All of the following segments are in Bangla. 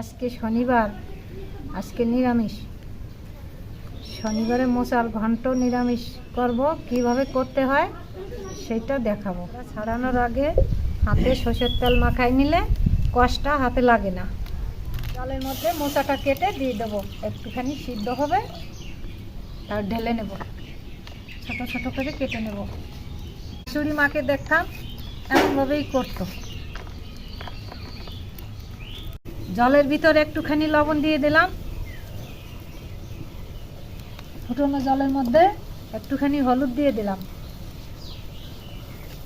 আজকে শনিবার, আজকে নিরামিষ। শনিবারে মশার ঘন্ট নিরামিষ করব, কীভাবে করতে হয় সেটা দেখাবো। ছাড়ানোর আগে হাতে সর্ষের তেল মাখাই নিলে কষটা হাতে লাগে না। জলের মধ্যে মোচাটা কেটে দিয়ে দেবো। একটুখানি সিদ্ধ হবে, তার ঢেলে নেব। ছোট ছোট করে কেটে নেব। শাশুড়ি মাকে দেখতাম, এমনভাবেই করতো। জলের ভিতরে একটুখানি লবণ দিয়ে দিলাম। ফুটনো জলের মধ্যে একটুখানি হলুদ দিয়ে দিলাম।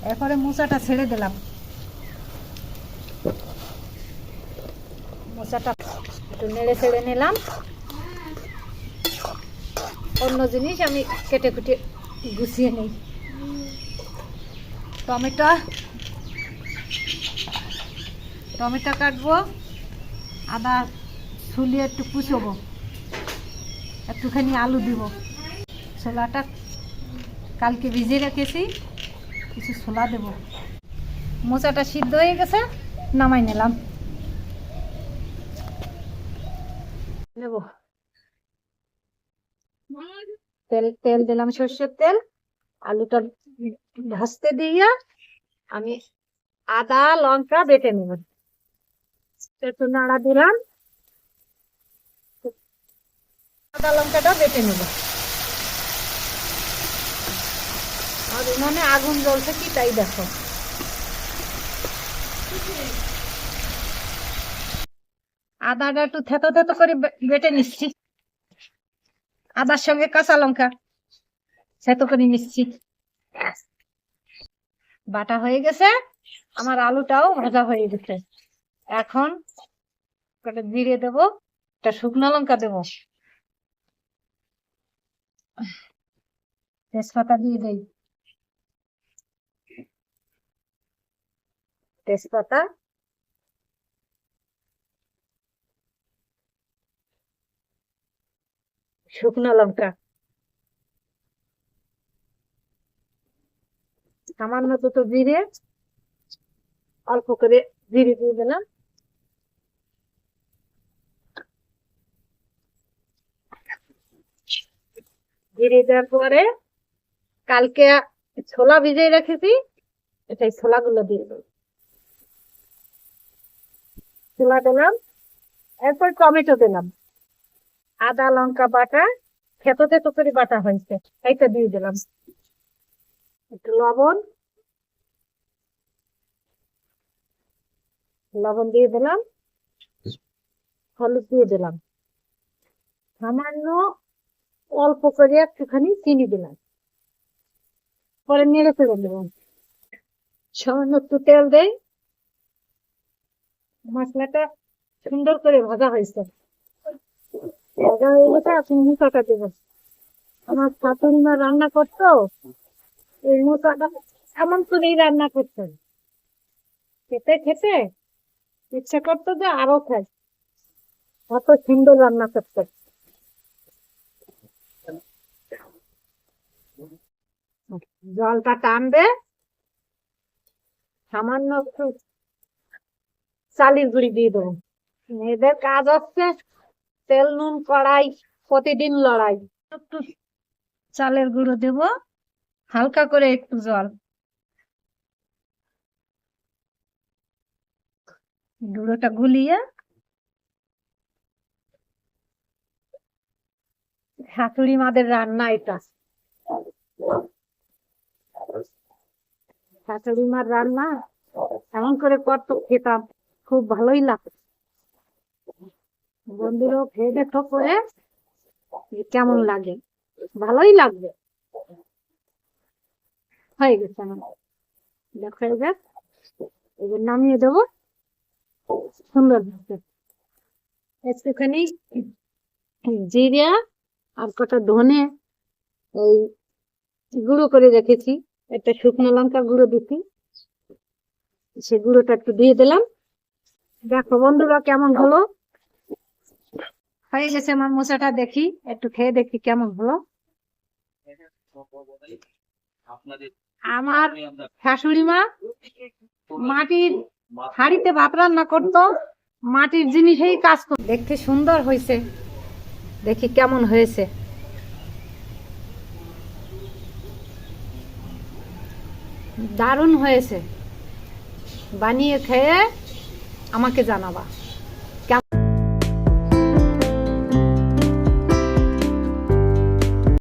এরপরে মোচাটা ছেড়ে দিলাম। মোচাটা একটু নেড়ে ছেড়ে নিলাম। অন্য জিনিস আমি কেটে কুটে গুছিয়ে নিই। টমেটো। টমেটো কাটবো। আদা ছুলিয়ে একটু কুচবো। একটুখানি আলু দিব। ছোলাটা কালকে ভিজিয়ে রেখেছি, কিছু ছোলা দেব। মোচাটা সিদ্ধ হয়ে গেছে, নামাই নিলাম। নেব। তেল তেল দিলাম সর্ষের তেল। আলুটা ভাজতে দিয়ে আমি আদা, লঙ্কা বেটে নেব। একটু নাড়া দিলাম। আদা লঙ্কাটা বেটে নেব। আর উনুনে আগুন জ্বলছে কি তাই দেখো। আদাটা একটু থেতো থেতো করে বেটে নিচ্ছি। আদার সঙ্গে কাঁচা লঙ্কা থেতো করে নিচ্ছি। বাটা হয়ে গেছে। আমার আলুটাও ভাজা হয়ে গেছে। এখন জিরে দেব, একটা শুকনো লঙ্কা দেব। তেজপাতা দিয়ে দেই। তেজপাতা। শুকনো লঙ্কা। সামান্য দুটো জিরে, অল্প করে জিরে দিয়ে দিলাম। জিরে দেওয়ার পরে কালকে ছোলা ভিজিয়ে রেখেছি, এটাই ছোলাগুলো দিয়ে দেবো। ছোলা দিলাম, এরপর টমেটো দিলাম। আদা, লঙ্কা বাটা থেতো তো করে বাটা হয়েছে, এইটা দিয়ে দিলাম। একটু লবণ। লবণ দিয়ে দিলাম। হলুদ দিয়ে দিলাম। সামান্য অল্প করে একটুখানি চিনি দিলাম। পরে নেড়ে ফেলে দেবো সামান্য একটু তেল দেয় মশলাটা সুন্দর করে ভাজা হয়েছে। ভাজা হয়ে গেছে এখন মুখাটা দেবো আমার শাশুড়ি মা রান্না করতো, এই মুখাটা এমন করেই রান্না করতেন খেতে খেতে ইচ্ছা করতো যে আরও খাই। অত সুন্দর রান্না করতেন জলটা টানবে। সামান্য একটু চালের গুঁড়ি দিয়ে দেবো। মেয়েদের কাজ হচ্ছে তেল, নুন, কড়াই, প্রতিদিন লড়াই। একটু চালের গুঁড়ো দেব, হালকা করে একটু জল। গুঁড়োটা গুলিয়ে হাতুড়ি মাদের রান্না এটা। শাশুড়ি রান্না এমন করে কত খেতাম। খুব ভালোই লাগতো। বন্ধুরাও খেয়ে দেখো করে কেমন লাগে। ভালোই লাগবে। হয়ে গেছে আমার। দেখো এবার। এবার নামিয়ে দেবো। সুন্দর হচ্ছে একটুখানি জিরা আর কটা ধনে এই গুঁড়ো করে রেখেছি। একটা শুকনো লঙ্কা গুঁড়ো দিচ্ছি সে গুঁড়োটা একটু দিয়ে দিলাম। দেখো বন্ধুরা কেমন হলো? হয়ে গেছে আমার মোচাটা দেখি একটু খেয়ে দেখি কেমন হলো। আমার শাশুড়ি মা মাটির হাঁড়িতে ভাত রান্না করতো মাটির জিনিসেই কাজ কর দেখতে সুন্দর হয়েছে। দেখি কেমন হয়েছে। দারুণ হয়েছে। বানিয়ে খেয়ে আমাকে জানাবা।